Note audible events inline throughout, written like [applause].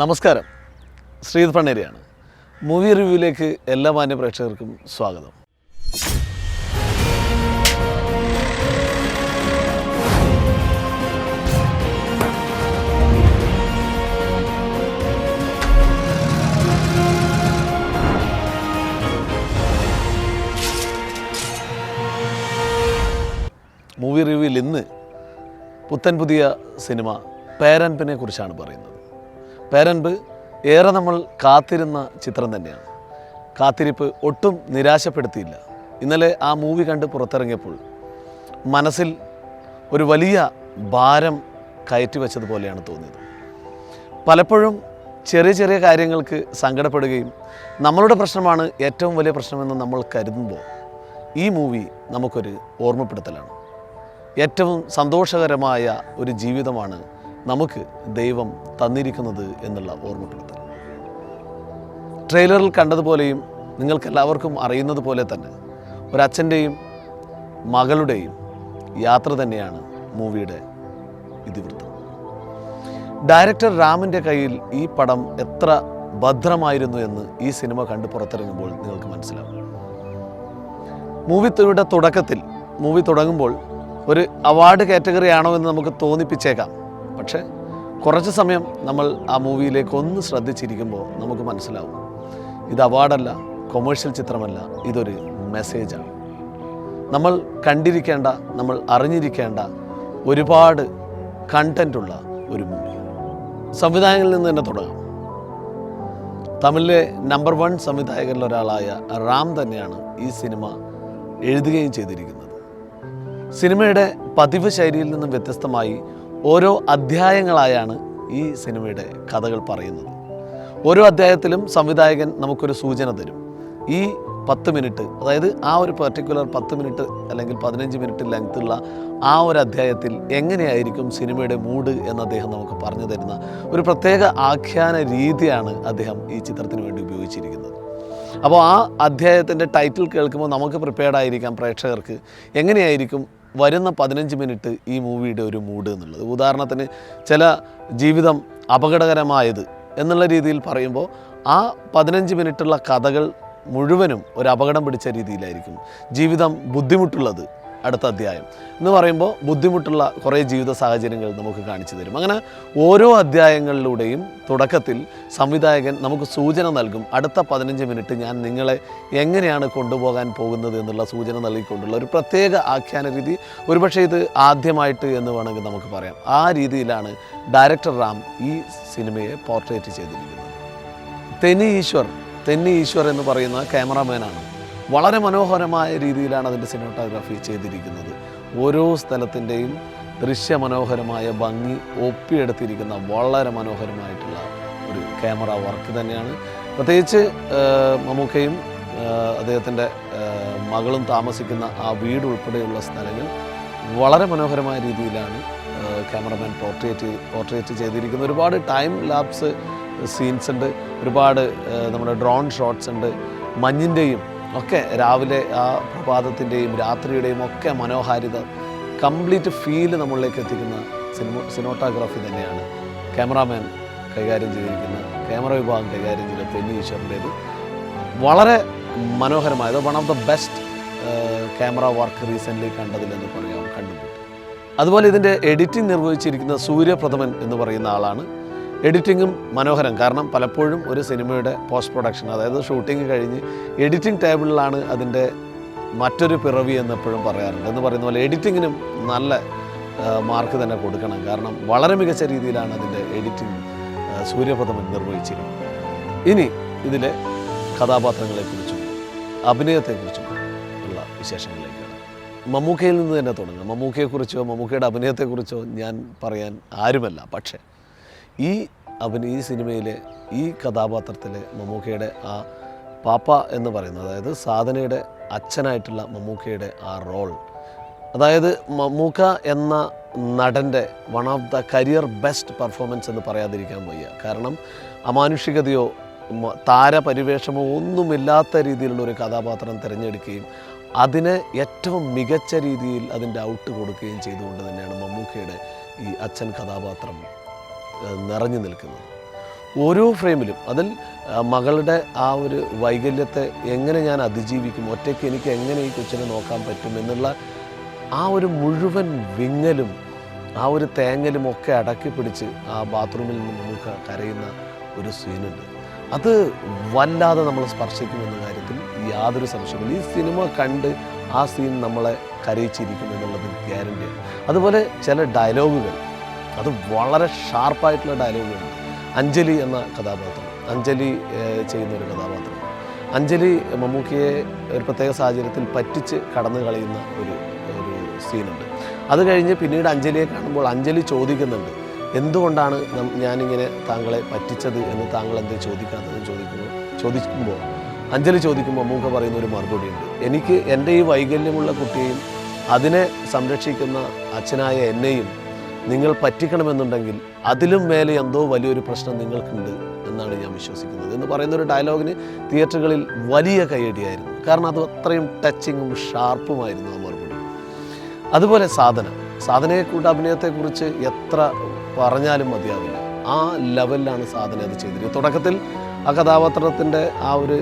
നമസ്കാരം. ശ്രീത് പണ്ണേരിയാണ്. മൂവി റിവ്യൂവിലേക്ക് എല്ലാ മാന്യ പ്രേക്ഷകർക്കും സ്വാഗതം. മൂവി റിവ്യൂവിൽ ഇന്ന് പുത്തൻ പുതിയ സിനിമ പേരൻപിനെ കുറിച്ചാണ് പറയുന്നത്. പേരൻപ് ഏറെ നമ്മൾ കാത്തിരുന്ന ചിത്രം തന്നെയാണ്. കാത്തിരിപ്പ് ഒട്ടും നിരാശപ്പെടുത്തിയില്ല. ഇന്നലെ ആ മൂവി കണ്ട് പുറത്തിറങ്ങിയപ്പോൾ മനസ്സിൽ ഒരു വലിയ ഭാരം കയറ്റി വെച്ചതുപോലെയാണ് തോന്നിയത്. പലപ്പോഴും ചെറിയ ചെറിയ കാര്യങ്ങൾക്ക് സങ്കടപ്പെടുകയും നമ്മളുടെ പ്രശ്നമാണ് ഏറ്റവും വലിയ പ്രശ്നമെന്ന് നമ്മൾ കരുതുമ്പോൾ ഈ മൂവി നമുക്കൊരു ഓർമ്മപ്പെടുത്തലാണ്. ഏറ്റവും സന്തോഷകരമായ ഒരു ജീവിതമാണ് നമുക്ക് ദൈവം തന്നിരിക്കുന്നത് എന്നുള്ള ഓർമ്മപ്പെടുത്തൽ. ട്രെയിലറിൽ കണ്ടതുപോലെയും നിങ്ങൾക്കെല്ലാവർക്കും അറിയുന്നത് പോലെ തന്നെ ഒരച്ഛന്റെയും മകളുടെയും യാത്ര തന്നെയാണ് മൂവിയുടെ ഇതിവൃത്തം. ഡയറക്ടർ രാമന്റെ കയ്യിൽ ഈ പടം എത്ര ഭദ്രമായിരുന്നു എന്ന് ഈ സിനിമ കണ്ട് പുറത്തിറങ്ങുമ്പോൾ നിങ്ങൾക്ക് മനസ്സിലാവും. മൂവിയുടെ തുടക്കത്തിൽ മൂവി തുടങ്ങുമ്പോൾ ഒരു അവാർഡ് കാറ്റഗറി ആണോ എന്ന് നമുക്ക് തോന്നിപ്പിച്ചേക്കാം. പക്ഷേ കുറച്ച് സമയം നമ്മൾ ആ മൂവിയിലേക്ക് ഒന്ന് ശ്രദ്ധിച്ചിരിക്കുമ്പോൾ നമുക്ക് മനസ്സിലാവും. ഇത് അവാർഡല്ല കൊമേഴ്ഷ്യൽ ചിത്രമല്ല ഇതൊരു മെസ്സേജാണ് നമ്മൾ കണ്ടിരിക്കേണ്ട നമ്മൾ അറിഞ്ഞിരിക്കേണ്ട ഒരുപാട് കണ്ടന്റുള്ള ഒരു മൂവി സംവിധായകനിൽ നിന്ന് തന്നെ തുടങ്ങാം. തമിഴിലെ നമ്പർ വൺ സംവിധായകരിൽ ഒരാളായ റാം തന്നെയാണ് ഈ സിനിമ എഴുതുകയും ചെയ്തിരിക്കുന്നത്. സിനിമയുടെ പതിവ് ശൈലിയിൽ നിന്നും വ്യത്യസ്തമായി ഓരോ അധ്യായങ്ങളായാണ് ഈ സിനിമയുടെ കഥകൾ പറയുന്നത്. ഓരോ അധ്യായത്തിലും സംവിധായകൻ നമുക്കൊരു സൂചന തരും. ഈ പത്ത് മിനിറ്റ് അതായത് ആ ഒരു പെർട്ടിക്കുലർ പത്ത് മിനിറ്റ് അല്ലെങ്കിൽ പതിനഞ്ച് മിനിറ്റ് ലെങ്ത്തുള്ള ആ ഒരു അധ്യായത്തിൽ എങ്ങനെയായിരിക്കും സിനിമയുടെ മൂഡ് എന്ന് അദ്ദേഹം നമുക്ക് പറഞ്ഞു തരുന്ന ഒരു പ്രത്യേക ആഖ്യാന രീതിയാണ് അദ്ദേഹം ഈ ചിത്രത്തിന് വേണ്ടി ഉപയോഗിച്ചിരിക്കുന്നത്. അപ്പോൾ ആ അധ്യായത്തിന്റെ ടൈറ്റിൽ കേൾക്കുമ്പോൾ നമുക്ക് പ്രിപ്പയർഡ് ആയിരിക്കാം പ്രേക്ഷകർക്ക് എങ്ങനെയായിരിക്കും വരുന്ന പതിനഞ്ച് മിനിറ്റ് ഈ മൂവിയുടെ ഒരു മൂഡ് എന്നുള്ളത്. ഉദാഹരണത്തിന് ചില ജീവിതം അപകടകരമായത് എന്നുള്ള രീതിയിൽ പറയുമ്പോൾ ആ പതിനഞ്ച് മിനിറ്റുള്ള കഥകൾ മുഴുവനും ഒരു അപകടം പിടിച്ച രീതിയിലായിരിക്കും. ജീവിതം ബുദ്ധിമുട്ടുള്ളത് അടുത്ത അധ്യായം എന്ന് പറയുമ്പോൾ ബുദ്ധിമുട്ടുള്ള കുറേ ജീവിത സാഹചര്യങ്ങൾ നമുക്ക് കാണിച്ചു തരും. അങ്ങനെ ഓരോ അധ്യായങ്ങളിലൂടെയും തുടക്കത്തിൽ സംവിധായകൻ നമുക്ക് സൂചന നൽകും. അടുത്ത പതിനഞ്ച് മിനിറ്റ് ഞാൻ നിങ്ങളെ എങ്ങനെയാണ് കൊണ്ടുപോകാൻ പോകുന്നത് എന്നുള്ള സൂചന നൽകിക്കൊണ്ടുള്ള ഒരു പ്രത്യേക ആഖ്യാന രീതി. ഒരുപക്ഷെ ഇത് ആദ്യമായിട്ട് എന്ന് വേണമെങ്കിൽ നമുക്ക് പറയാം. ആ രീതിയിലാണ് ഡയറക്ടർ റാം ഈ സിനിമയെ പോർട്രേറ്റ് ചെയ്തിരിക്കുന്നത്. തെന്നി ഈശ്വർ തെന്നി ഈശ്വർ എന്ന് പറയുന്ന ക്യാമറാമാനാണ്. വളരെ മനോഹരമായ രീതിയിലാണ് അതിന്റെ സിനിമാറ്റോഗ്രാഫി ചെയ്തിരിക്കുന്നത്. ഓരോ സ്ഥലത്തിന്റെയും ദൃശ്യമനോഹരമായ ഭംഗി ഒപ്പിയെടുത്തിരിക്കുന്ന വളരെ മനോഹരമായിട്ടുള്ള ഒരു ക്യാമറ വർക്ക് തന്നെയാണ്. പ്രത്യേകിച്ച് മമ്മൂക്കയും അദ്ദേഹത്തിന്റെ മകളും താമസിക്കുന്ന ആ വീട് ഉൾപ്പെടെയുള്ള സ്ഥലങ്ങൾ വളരെ മനോഹരമായ രീതിയിലാണ് ക്യാമറമാൻ പോർട്രേറ്റ് പോർട്രേറ്റ് ചെയ്തിരിക്കുന്നത്. ഒരുപാട് ടൈം ലാപ്സ് സീൻസ് ഉണ്ട് ഒരുപാട് നമ്മുടെ ഡ്രോൺ ഷോട്ട്സ് ഉണ്ട്. മഞ്ഞിന്റെയും ഒക്കെ രാവിലെ ആ പ്രഭാതത്തിന്റെയും രാത്രിയുടെയും ഒക്കെ മനോഹാരിത കംപ്ലീറ്റ് ഫീൽ നമ്മളിലേക്ക് എത്തിക്കുന്ന സിനിമ സിനിമോട്ടോഗ്രാഫി തന്നെയാണ്. ക്യാമറാമാൻ കൈകാര്യം ചെയ്തിരിക്കുന്ന ക്യാമറ വിഭാഗം കൈകാര്യം ചെയ്ത പെന്നി ഈശ്വറിന്റേത്. വളരെ മനോഹരമായത് one of the best camera work recently കണ്ടതിലെന്ന് പറയാം കണ്ടുപിടി അതുപോലെ ഇതിന്റെ എഡിറ്റിംഗ് നിർവഹിച്ചിരിക്കുന്ന സൂര്യപ്രഥമൻ എന്ന് പറയുന്ന ആളാണ് എഡിറ്റിങ്ങും മനോഹരം. കാരണം പലപ്പോഴും ഒരു സിനിമയുടെ പോസ്റ്റ് പ്രൊഡക്ഷൻ അതായത് ഷൂട്ടിംഗ് കഴിഞ്ഞ് എഡിറ്റിംഗ് ടേബിളിലാണ് അതിന്റെ മറ്റൊരു പിറവി എന്ന് എപ്പോഴും പറയാറുണ്ട്. എന്ന് പറയുന്ന പോലെ എഡിറ്റിങ്ങിനും നല്ല മാർക്ക് തന്നെ കൊടുക്കണം. കാരണം വളരെ മികച്ച രീതിയിലാണ് അതിന്റെ എഡിറ്റിംഗ് സൂര്യപഥമൻ നിർവഹിച്ചിരുന്നത് ഇനി ഇതിലെ കഥാപാത്രങ്ങളെക്കുറിച്ചും അഭിനയത്തെക്കുറിച്ചും ഉള്ള വിശേഷങ്ങളിലേക്കാണ് മമ്മൂക്കയിൽ നിന്ന് തന്നെ തുടങ്ങാം. മമ്മൂക്കയെക്കുറിച്ചോ മമ്മൂക്കയുടെ അഭിനയത്തെക്കുറിച്ചോ ഞാൻ പറയാൻ ആരുമല്ല. പക്ഷേ ഈ അഭിനയ ഈ സിനിമയിലെ ഈ കഥാപാത്രത്തിൽ മമ്മൂക്കയുടെ ആ പാപ്പ എന്ന് പറയുന്നത് അതായത് സാധനയുടെ അച്ഛനായിട്ടുള്ള മമ്മൂക്കയുടെ ആ റോൾ. അതായത് മമ്മൂക്ക എന്ന നടന്റെ one of the career best performance എന്ന് പറയാതിരിക്കാൻ വയ്യ. കാരണം അമാനുഷികതയോ താരപരിവേഷമോ ഒന്നുമില്ലാത്ത രീതിയിലുള്ള ഒരു കഥാപാത്രം തിരഞ്ഞെടുക്കുകയും അതിന് ഏറ്റവും മികച്ച രീതിയിൽ അതിന്റെ ഔട്ട് കൊടുക്കുകയും ചെയ്തുകൊണ്ട് തന്നെയാണ് മമ്മൂക്കയുടെ ഈ അച്ഛൻ കഥാപാത്രം. നിറഞ്ഞു നിൽക്കുന്നത്. ഓരോ ഫ്രെയിമിലും അതിൽ മകളുടെ ആ ഒരു വൈകല്യത്തെ എങ്ങനെ ഞാൻ അതിജീവിക്കും ഒറ്റയ്ക്ക് എനിക്ക് എങ്ങനെ ഈ കൊച്ചിനെ നോക്കാൻ പറ്റും എന്നുള്ള ആ ഒരു മുഴുവൻ വിങ്ങലും ആ ഒരു തേങ്ങലും ഒക്കെ അടക്കി പിടിച്ച് ആ ബാത്റൂമിൽ നിന്ന് നമുക്ക് കരയുന്ന ഒരു സീനുണ്ട്. അത് വല്ലാതെ നമ്മളെ സ്പർശിക്കുമെന്ന കാര്യത്തിൽ യാതൊരു സംശയമില്ല ഈ സിനിമ കണ്ട് ആ സീൻ നമ്മളെ കരയിച്ചിരിക്കും എന്നുള്ളത് ഗ്യാരണ്ടിയാണ്. അതുപോലെ ചില ഡയലോഗുകൾ അത് വളരെ ഷാർപ്പായിട്ടുള്ള ഡയലോഗുണ്ട് അഞ്ജലി എന്ന കഥാപാത്രം അഞ്ജലി ചെയ്യുന്ന ഒരു കഥാപാത്രം. അഞ്ജലി മമ്മൂക്കിയെ ഒരു പ്രത്യേക സാഹചര്യത്തിൽ പറ്റിച്ച് കടന്നു കളയുന്ന ഒരു ഒരു സീനുണ്ട്. അത് കഴിഞ്ഞ് പിന്നീട് അഞ്ജലിയെ കാണുമ്പോൾ അഞ്ജലി ചോദിക്കുന്നുണ്ട് എന്തുകൊണ്ടാണ് ഞാനിങ്ങനെ താങ്കളെ പറ്റിച്ചത് എന്ന് താങ്കൾ എന്തേ ചോദിക്കാത്തത്? ചോദിക്കുമ്പോൾ ചോദിക്കുമ്പോൾ അഞ്ജലി ചോദിക്കുമ്പോൾ മമ്മൂക്ക പറയുന്ന ഒരു മറുപടിയുണ്ട്. എനിക്ക് എന്റെ ഈ വൈകല്യമുള്ള കുട്ടിയെയും അതിനെ സംരക്ഷിക്കുന്ന അച്ഛനായ എന്നെയും നിങ്ങൾ പറ്റിക്കണമെന്നുണ്ടെങ്കിൽ അതിലും മേലെ എന്തോ വലിയൊരു പ്രശ്നം നിങ്ങൾക്കുണ്ട് എന്നാണ് ഞാൻ വിശ്വസിക്കുന്നത്. എന്ന് പറയുന്ന ഒരു ഡയലോഗിന് തിയേറ്ററുകളിൽ വലിയ കൈയടിയായിരുന്നു കാരണം അത് അത്രയും ടച്ചിങ്ങും ഷാർപ്പുമായിരുന്നു ആ മറുപടി. അതുപോലെ സാധന. സാധനയെ കൂട്ട അഭിനയത്തെക്കുറിച്ച് എത്ര പറഞ്ഞാലും മതിയാവില്ല. ആ ലെവലിലാണ് സാധന അത് ചെയ്തിരുന്നത് തുടക്കത്തിൽ ആ കഥാപാത്രത്തിന്റെ ആ ഒരു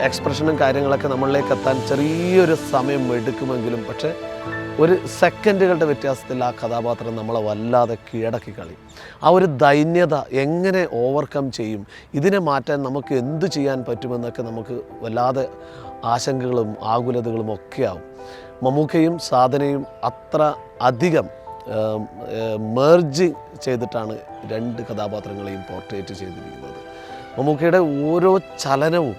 എക്സ്പ്രഷനും കാര്യങ്ങളൊക്കെ നമ്മളിലേക്ക് എത്താൻ ചെറിയൊരു സമയം എടുക്കുമെങ്കിലും പക്ഷേ ഒരു സെക്കൻഡുകളുടെ വ്യത്യാസത്തിൽ ആ കഥാപാത്രം നമ്മളെ വല്ലാതെ കീഴടക്കി കളി ആ ഒരു ദൈന്യത എങ്ങനെ ഓവർകം ചെയ്യും? ഇതിനെ മാറ്റാൻ നമുക്ക് എന്ത് ചെയ്യാൻ പറ്റുമെന്നൊക്കെ നമുക്ക് വല്ലാതെ ആശങ്കകളും ആകുലതകളും ഒക്കെ ആവും. മമ്മൂക്കയും സാധനയും അത്ര അധികം മേർജ് ചെയ്തിട്ടാണ് രണ്ട് കഥാപാത്രങ്ങളെയും പോർട്രേറ്റ് ചെയ്തിരിക്കുന്നത്. മമ്മൂക്കയുടെ ഓരോ ചലനവും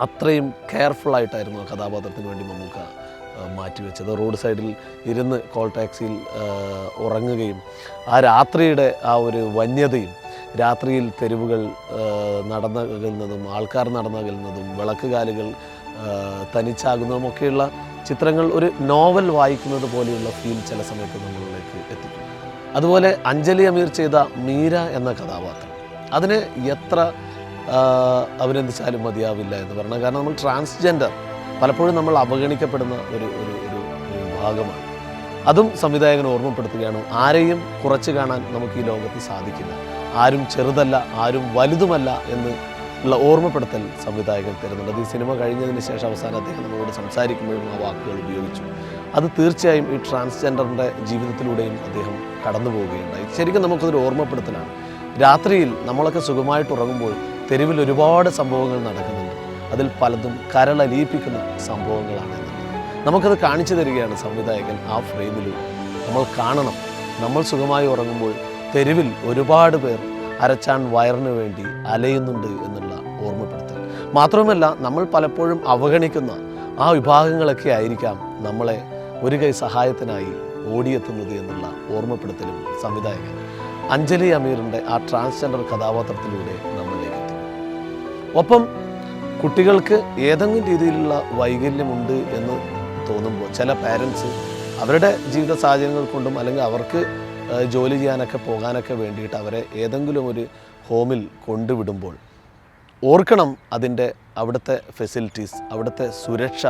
അത്രയും കെയർഫുള്ളായിട്ടായിരുന്നു ആ കഥാപാത്രത്തിന് വേണ്ടി മമ്മൂക്ക മാറ്റിവെച്ചത്. റോഡ് സൈഡിൽ ഇരുന്ന് കോൾ ടാക്സിയിൽ ഉറങ്ങുകയും ആ രാത്രിയുടെ ആ ഒരു വന്യതയും രാത്രിയിൽ തെരുവുകൾ നടന്നകലുന്നതും ആൾക്കാർ നടന്നകലുന്നതും വിളക്കുകാലുകൾ കാലുകൾ തനിച്ചാകുന്നതുമൊക്കെയുള്ള ചിത്രങ്ങൾ ഒരു നോവൽ വായിക്കുന്നത് പോലെയുള്ള ഫീൽ ചില സമയത്ത് നമ്മളിലേക്ക് എത്തിക്കും. അതുപോലെ അഞ്ജലി അമീർ ചെയ്ത മീര എന്ന കഥാപാത്രം. അതിനെ എത്ര അഭിനന്ദിച്ചാലും മതിയാവില്ല എന്ന് പറഞ്ഞാൽ കാരണം നമ്മൾ ട്രാൻസ്ജെൻഡർ പലപ്പോഴും നമ്മൾ അവഗണിക്കപ്പെടുന്ന ഒരു ഒരു ഒരു ഭാഗമാണ്. അതും സംവിധായകൻ ഓർമ്മപ്പെടുത്തുകയാണ്. ആരെയും കുറച്ച് കാണാൻ നമുക്ക് ഈ ലോകത്ത് സാധിക്കില്ല. ആരും ചെറുതല്ല ആരും വലുതുമല്ല എന്ന് ഉള്ള ഓർമ്മപ്പെടുത്തൽ സംവിധായകൻ തരുന്നുണ്ട്. ഈ സിനിമ കഴിഞ്ഞതിന് ശേഷം അവസാനം അദ്ദേഹം നമ്മളോട് സംസാരിക്കുമ്പോഴും ആ വാക്കുകൾ ഉപയോഗിച്ചു. അത് തീർച്ചയായും ഈ ട്രാൻസ്ജെൻഡറിന്റെ ജീവിതത്തിലൂടെയും അദ്ദേഹം കടന്നു പോവുകയുണ്ടായി. ശരിക്കും നമുക്കതൊരു ഓർമ്മപ്പെടുത്തലാണ്. രാത്രിയിൽ നമ്മളൊക്കെ സുഖമായിട്ട് ഉറങ്ങുമ്പോൾ തെരുവിൽ ഒരുപാട് സംഭവങ്ങൾ നടക്കുന്നുണ്ട്. അതിൽ പലതും കരളലിയിപ്പിക്കുന്ന സംഭവങ്ങളാണ്. നമുക്കത് കാണിച്ചു തരികയാണ് സംവിധായകൻ ആ ഫ്രെയിമിലൂടെ. നമ്മൾ കാണണം. നമ്മൾ സുഖമായി ഉറങ്ങുമ്പോൾ തെരുവിൽ ഒരുപാട് പേർ അരച്ചാൻ വയറിന് വേണ്ടി അലയുന്നുണ്ട് എന്നുള്ള ഓർമ്മപ്പെടുത്തൽ. മാത്രമല്ല നമ്മൾ പലപ്പോഴും അവഗണിക്കുന്ന ആ വിഭാഗങ്ങളൊക്കെ ആയിരിക്കാം നമ്മളെ ഒരു കൈ സഹായത്തിനായി ഓടിയെത്തുന്നത് എന്നുള്ള ഓർമ്മപ്പെടുത്തലും സംവിധായകൻ അഞ്ജലി അമീറിന്റെ ആ ട്രാൻസ്ജെൻഡർ കഥാപാത്രത്തിലൂടെ നമ്മളിലേക്ക് എത്തും ഒപ്പം കുട്ടികൾക്ക് ഏതെങ്കിലും രീതിയിലുള്ള വൈകല്യമുണ്ട് എന്ന് തോന്നുമ്പോൾ ചില പാരൻസ് അവരുടെ ജീവിത സാഹചര്യങ്ങൾ കൊണ്ടും അല്ലെങ്കിൽ അവർക്ക് ജോലി ചെയ്യാനൊക്കെ പോകാനൊക്കെ വേണ്ടിയിട്ട് അവരെ ഏതെങ്കിലും ഒരു ഹോമിൽ കൊണ്ടുവിടുമ്പോൾ ഓർക്കണം അതിന്റെ അവിടുത്തെ ഫെസിലിറ്റീസ് അവിടുത്തെ സുരക്ഷ.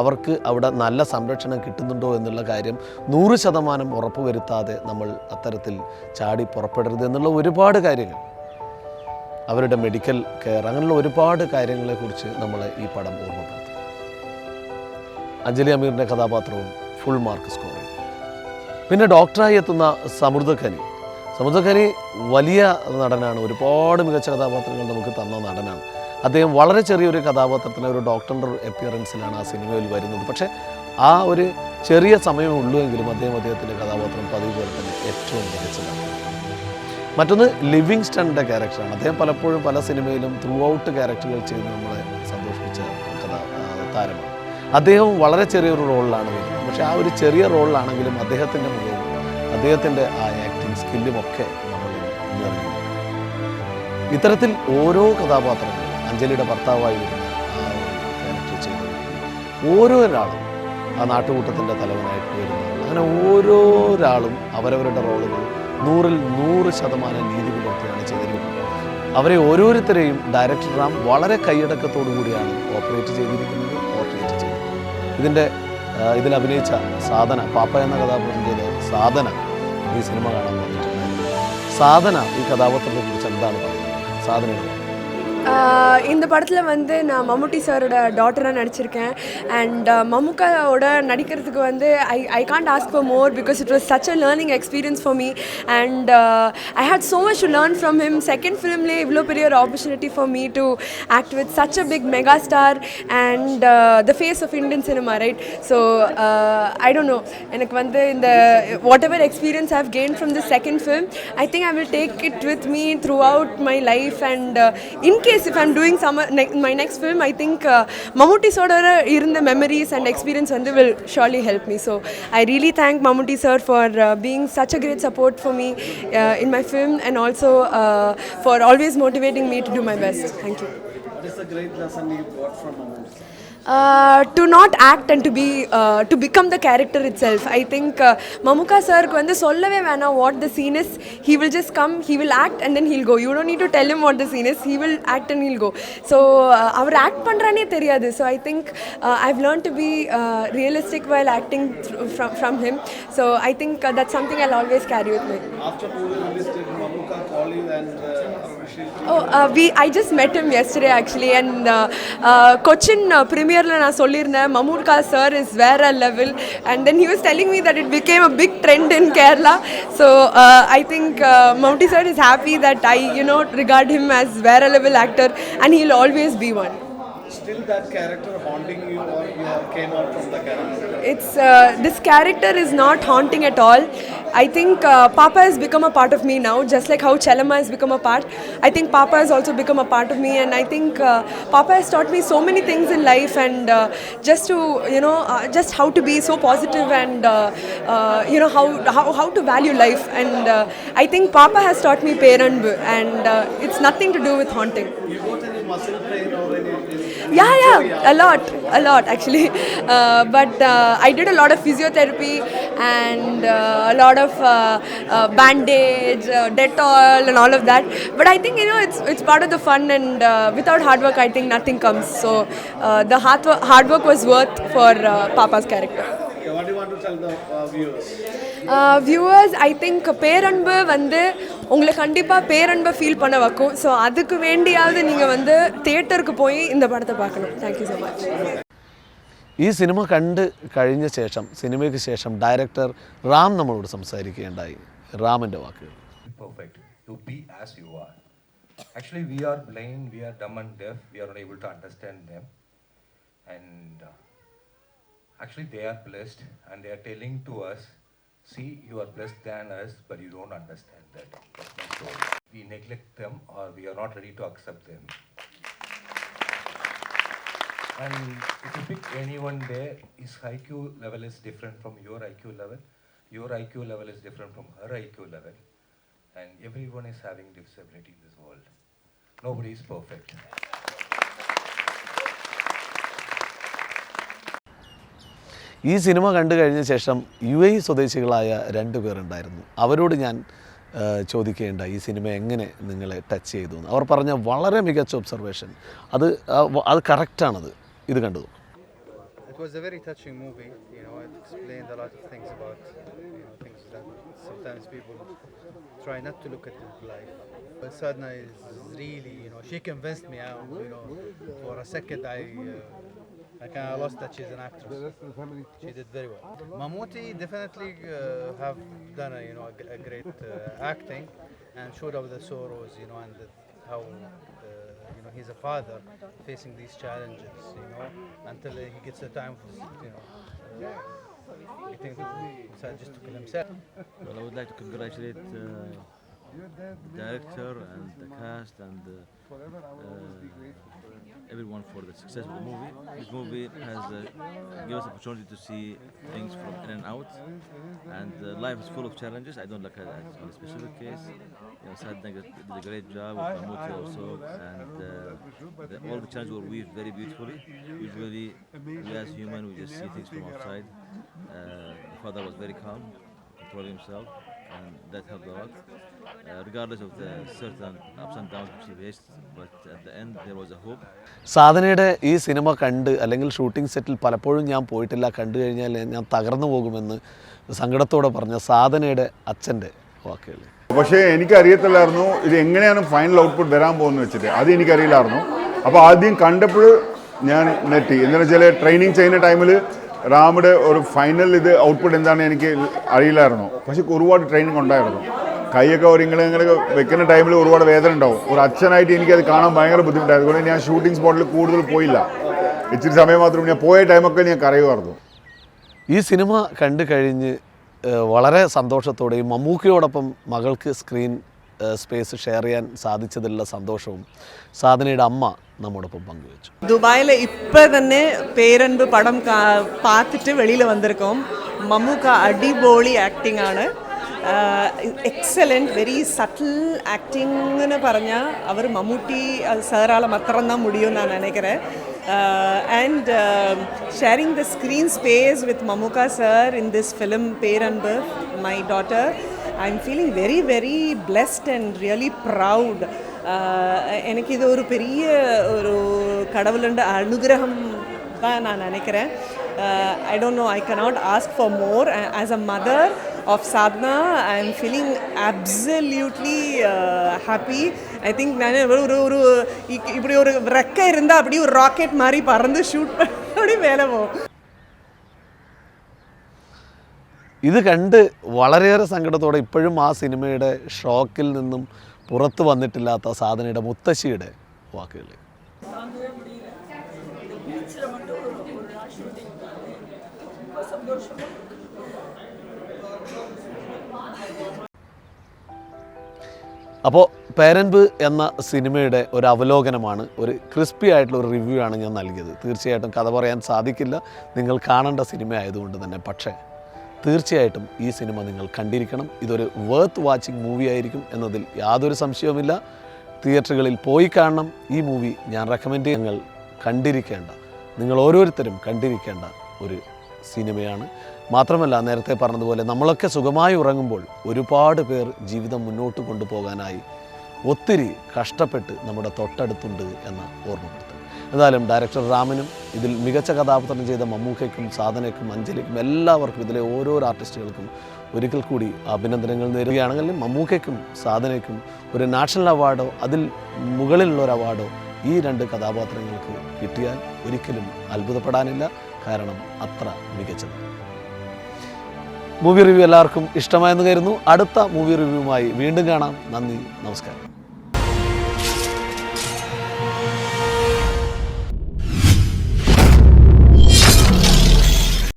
അവർക്ക് അവിടെ നല്ല സംരക്ഷണം കിട്ടുന്നുണ്ടോ എന്നുള്ള കാര്യം നൂറ് ശതമാനം ഉറപ്പുവരുത്താതെ നമ്മൾ അത്തരത്തിൽ ചാടി പുറപ്പെടരുത് എന്നുള്ള ഒരുപാട് കാര്യങ്ങൾ. അവരുടെ മെഡിക്കൽ കെയർ അങ്ങനെയുള്ള ഒരുപാട് കാര്യങ്ങളെക്കുറിച്ച് നമ്മൾ ഈ പടം ഓർമ്മപ്പെടുത്തും. അഞ്ജലി അമീറിന്റെ കഥാപാത്രവും ഫുൾ മാർക്ക് സ്കോർ ചെയ്തു പിന്നെ ഡോക്ടറായി എത്തുന്ന സമൃദ്ധഖനി സമൃദ്ധഖനി വലിയ നടനാണ് ഒരുപാട് മികച്ച കഥാപാത്രങ്ങൾ നമുക്ക് തന്ന നടനാണ്. അദ്ദേഹം വളരെ ചെറിയൊരു കഥാപാത്രത്തിന് ഒരു ഡോക്ടറിന്റെ അപ്പിയറൻസിലാണ് ആ സിനിമയിൽ വരുന്നത്. പക്ഷേ ആ ഒരു ചെറിയ സമയമേ ഉള്ളൂ എങ്കിലും അദ്ദേഹം അദ്ദേഹത്തിന്റെ കഥാപാത്രം പതിവ് പോലെ തന്നെ ഏറ്റവും മികച്ചതാണ്. മറ്റൊന്ന് ലിവിങ്സ്റ്റണിന്റെ ക്യാരക്ടറാണ് അദ്ദേഹം പലപ്പോഴും പല സിനിമയിലും ത്രൂ ഔട്ട് ക്യാരക്ടറുകൾ ചെയ്ത് നമ്മളെ സന്തോഷിപ്പിച്ച താരമാണ്. അദ്ദേഹം വളരെ ചെറിയൊരു റോളിലാണ് വരുന്നത്. പക്ഷേ ആ ഒരു ചെറിയ റോളിലാണെങ്കിലും അദ്ദേഹത്തിന്റെ മുഖവും അദ്ദേഹത്തിന്റെ ആ ആക്ടിങ് സ്കില്ലും ഒക്കെ നമ്മൾ നിറഞ്ഞു ഇത്തരത്തിൽ ഓരോ കഥാപാത്രങ്ങളും അഞ്ജലിയുടെ ഭർത്താവായി വരുന്ന ആ ക്യാരക്ടർ ചെയ്ത ഓരോ ഒരാളും ആ നാട്ടുകൂട്ടത്തിന്റെ തലവനായിട്ട് വരുന്ന അങ്ങനെ ഓരോരാളും അവരവരുടെ റോളുകൾ നൂറിൽ നൂറ് ശതമാനം നീതി പുലർത്തിയാണ് ചെയ്തിരിക്കുന്നത് അവരെ ഓരോരുത്തരെയും ഡയറക്ടർ റാം വളരെ കൈയടക്കത്തോടു കൂടിയാണ് ഓപ്പറേറ്റ് ചെയ്തിരിക്കുന്നത് ഓപ്പറേറ്റ് ചെയ്തിരിക്കുന്നത് ഇതിന്റെ ഇതിൽ അഭിനയിച്ച സാധന പാപ്പ എന്ന കഥാപാത്രത്തിന്റെ സാധന ഈ സിനിമ കാണാൻ വന്നിട്ടുണ്ടായിരുന്നു സാധന ഈ കഥാപാത്രത്തെ കുറിച്ച് എന്താണ് പറയുന്നത്? സാധനയുടെ இந்த படத்தில் வந்து நான் மம்முட்டி சாரோட டாட்டராக நடிச்சிருக்கேன். அண்ட் மம்முக்காவோட நடிக்கிறதுக்கு வந்து I I can't ask for more because it was such a learning experience for me and I had so much to learn from him second ஃபிலிம்லேயே இவ்வளோ பெரிய ஒரு opportunity for me to act with such a big mega star and the face of Indian cinema right so I don't know எனக்கு வந்து இந்த whatever experience have gain from the second film I think I will take it with me throughout my life and in case if I'm doing some my next film I think மம்முட்டிஸோட இருந்த memories and experience வந்து will surely help me so I really thank Mammootty sir for being such a great support for me in my film and also for always motivating me to do my best thank you uh, to to not act and to be to become the character itself I think Mammukka சாருக்கு வந்து சொல்லவே வேணாம் what the scene is he will just come he will act and then he'll go you don't need to tell him what the scene is he will act and he'll go so our act பண்ணுறானே தெரியாது. So I think I've learn to be realistic while acting from from him so I think that something I always carry with my something i'll always carry with me Oh, uh, we I just met him yesterday actually, and uh, uh, Cochin uh, premierல நான் சொல்லியிருந்தேன் மமூர்கா sir is வேற level and then he was telling me that it became a big trend in Kerala so I think Mammootty sir is happy that I you know regard him as வேற level actor and he'll always be one Still that character haunting you or you came out from the character? it's uh, this character is not haunting at all i think uh, papa has become a part of me now just like how chelama has become a part i think papa has also become a part of me and i think uh, papa has taught me so many things in life and uh, just to you know uh, just how to be so positive and uh, uh, you know how, how how to value life and uh, i think papa has taught me peranbu and uh, it's nothing to do with haunting You got any muscle pain? yeah yeah a lot a lot actually [laughs] uh, but uh, i did a lot of physiotherapy and uh, a lot of uh, uh, bandage uh, dettol and all of that but i think you know it's it's part of the fun and uh, without hard work i think nothing comes so uh, the hard, wo- hard work was worth for uh, papa's character Okay, what do you want to tell the uh, viewers? Viewers I think Peranbu வந்து உங்களை கண்டிப்பாக பேரன்பை feel பண்ண வைக்கும் so அதுக்கு வேண்டியாவது நீங்கள் வந்து தியேட்டருக்கு போய் இந்த படத்தை பார்க்கணும் தேங்க்யூ ஸோ மச் ഈ സിനിമ കണ്ട് കഴിഞ്ഞ ശേഷം സിനിമയ്ക്ക് ശേഷം ഡയറക്ടർ റാം നമ്മളോട് സംസാരിക്കുകയുണ്ടായി റാമിൻ്റെ വാക്കുകൾ be perfect. You be as you are. Actually, we are blind, we are dumb and deaf, we are not able to understand them. And uh, actually, they are blessed and they are telling to us, see, you are blessed than us, but you don't understand that. We neglect them or we are not ready to accept them. And if you pick anyone there, his IQ level is different from your IQ level. Your IQ level is different from her IQ level. And everyone is having disability in this world. Nobody is perfect. ഈ cinema കണ്ടു കഴിഞ്ഞ ശേഷം U A സ്വദേശികളായ രണ്ട് പേരുണ്ടായിരുന്നു അവരോട് ഞാൻ ചോദിക്കേണ്ട ഈ സിനിമ എങ്ങനെ നിങ്ങളെ ടച്ച് ചെയ്തു എന്ന് അവർ പറഞ്ഞ വളരെ മികച്ച ഒബ്സർവേഷൻ അത് അത് കറക്റ്റാണത് ഇത് കണ്ടു It was a very touching movie. You know, it explained a lot of things about you know things that sometimes people try not to look at in life. But Sadna is really, you know, she convinced me. I, you know, for a second I. Uh, I kind of lost that she's an actress. She did very well. Mammootty definitely uh, have done a, you know a, a great uh, acting and showed up the sorrows, you know, and the, how uh, you know he's a father facing these challenges, you know, until he gets the time, for, you know, uh, just to kill himself. Well, I would like to congratulate uh, the director and the cast and uh, uh, everyone for the success of the movie. This movie has uh, given us the opportunity to see things from in and out, and uh, life is full of challenges. I don't look at on a specific case. You know, did a great job, Mahmoud also, and uh, the, all the challenges were weaved very beautifully. Usually, we as human, we just see things from outside. Uh, the father was very calm, controlling himself, and that helped a lot. Uh. സാധനയുടെ ഈ cinema കണ്ട് അല്ലെങ്കിൽ shooting സെറ്റിൽ പലപ്പോഴും ഞാൻ പോയിട്ടില്ല. കണ്ടു കഴിഞ്ഞാൽ ഞാൻ തകർന്നു പോകുമെന്ന് സങ്കടത്തോടെ പറഞ്ഞ സാധനയുടെ അച്ഛന്റെ വാക്കുകൾ. പക്ഷേ എനിക്കറിയത്തില്ലായിരുന്നു ഇത് എങ്ങനെയാണ് ഫൈനൽ ഔട്ട്പുട്ട് വരാൻ പോകുന്നത് വെച്ചിട്ട്. അത് എനിക്കറിയില്ലായിരുന്നു. അപ്പോൾ ആദ്യം കണ്ടപ്പോൾ ഞാൻ നെറ്റി എന്താണെന്ന് വെച്ചാൽ ട്രെയിനിങ് ചെയ്യുന്ന ടൈമിൽ റാമിയുടെ ഒരു ഫൈനൽ ഇത് ഔട്ട്പുട്ട് എന്താണെന്ന് എനിക്ക് അറിയില്ലായിരുന്നു. പക്ഷേ ഒരുപാട് ട്രെയിനിങ് ഉണ്ടായിരുന്നു. കൈയൊക്കെ ഒരുങ്ങളെ ഇങ്ങനെ വെക്കുന്ന ടൈമിൽ ഒരുപാട് വേദന ഉണ്ടാവും. ഒരു അച്ഛനായിട്ട് എനിക്കത് കാണാൻ ഭയങ്കര ബുദ്ധിമുട്ടായി. അതുകൊണ്ട് ഞാൻ ഷൂട്ടിംഗ് സ്പോട്ടിൽ കൂടുതൽ പോയില്ല. ഇച്ചിരി സമയം മാത്രം ഞാൻ പോയ ടൈമൊക്കെ ഞാൻ കറിയുമായിരുന്നു ഈ സിനിമ കണ്ടു കഴിഞ്ഞ് വളരെ സന്തോഷത്തോടെയും മമ്മൂക്കയോടൊപ്പം മകൾക്ക് സ്ക്രീൻ സ്പേസ് ഷെയർ ചെയ്യാൻ സാധിച്ചതിലുള്ള സന്തോഷവും സാധനയുടെ അമ്മ നമ്മോടൊപ്പം പങ്കുവച്ചു. ദുബായിൽ ഇപ്പം തന്നെ പേരൻപ് പടം പാത്തിട്ട് വെളിയിൽ വന്നിരിക്കും. മമ്മൂക്ക അടിപൊളി ആക്ടിംഗ് ആണ്. എക്സലൻറ്റ് വെരി സട്ടിൽ ആക്ടിങ് എന്ന് പറഞ്ഞാൽ അവർ മമ്മൂട്ടി സാറാളെ മാത്രം തന്നെ മുടിയും ഞാൻ നനയ്ക്കറേ and sharing the screen space with Mammukka sir in this film Peranbu my daughter I am feeling very very blessed and really proud எனக்கு இது ஒரு பெரிய ஒரு கடவுளுண்ட அனுகிரகம் தான் நான் நினைக்கிறேன் I don't know I cannot ask for more as a mother of Sadhana I am feeling absolutely happy I think நான் ஒரு ஒரு ஒரு இ- இப்படி ஒரு ரெக்கை இருந்தால் அப்படியே ஒரு ராக்கெட் மாதிரி பறந்து ஷூட் பண்ணி அப்படி மேலே போகும் ഇത് കണ്ട് വളരെയേറെ സങ്കടത്തോടെ ഇപ്പോഴും ആ സിനിമയുടെ ഷോക്കിൽ നിന്നും പുറത്തു വന്നിട്ടില്ലാത്ത സാധനയുടെ മുത്തശ്ശിയുടെ വാക്കുകൾ അപ്പോൾ പേരൻപ് എന്ന സിനിമയുടെ ഒരു അവലോകനമാണ് ഒരു ക്രിസ്പി ആയിട്ടുള്ള ഒരു റിവ്യൂ ആണ് ഞാൻ നൽകിയത്. തീർച്ചയായിട്ടും കഥ പറയാൻ സാധിക്കില്ല. നിങ്ങൾ കാണേണ്ട സിനിമ ആയതുകൊണ്ട് തന്നെ. പക്ഷേ തീർച്ചയായിട്ടും ഈ സിനിമ നിങ്ങൾ കണ്ടിരിക്കണം. ഇതൊരു വേർത്ത് വാച്ചിങ് മൂവി ആയിരിക്കും എന്നതിൽ യാതൊരു സംശയവുമില്ല. തിയേറ്ററുകളിൽ പോയി കാണണം. ഈ മൂവി ഞാൻ റെക്കമെൻഡ് ചെയ്യുന്നത് കണ്ടിരിക്കേണ്ട നിങ്ങൾ ഓരോരുത്തരും കണ്ടിരിക്കേണ്ട ഒരു സിനിമയാണ്. മാത്രമല്ല നേരത്തെ പറഞ്ഞതുപോലെ നമ്മളൊക്കെ സുഖമായി ഉറങ്ങുമ്പോൾ ഒരുപാട് പേർ ജീവിതം മുന്നോട്ട് കൊണ്ടുപോകാനായി ഒത്തിരി കഷ്ടപ്പെട്ട് നമ്മുടെ തൊട്ടടുത്തുണ്ട് എന്ന് ഓർമ്മപ്പെടുത്തും എന്തായാലും ഡയറക്ടർ രാമനും ഇതിൽ മികച്ച കഥാപാത്രം ചെയ്ത മമ്മൂക്കയ്ക്കും സാധനയ്ക്കും അഞ്ജലിക്കും എല്ലാവർക്കും ഇതിലെ ഓരോ ആർട്ടിസ്റ്റുകൾക്കും ഒരിക്കൽ കൂടി അഭിനന്ദനങ്ങൾ നേരുകയാണെങ്കിൽ മമ്മൂക്കയ്ക്കും സാധനയ്ക്കും ഒരു നാഷണൽ അവാർഡോ അതിൽ മുകളിലുള്ള ഒരു അവാർഡോ ഈ രണ്ട് കഥാപാത്രങ്ങൾക്ക് കിട്ടിയാൽ ഒരിക്കലും അത്ഭുതപ്പെടാനില്ല. കാരണം അത്ര മികച്ചത്. മൂവി റിവ്യൂ എല്ലാവർക്കും ഇഷ്ടമായെന്ന് കരുതുന്നു. അടുത്ത മൂവി റിവ്യൂവുമായി വീണ്ടും കാണാം. നന്ദി നമസ്കാരം.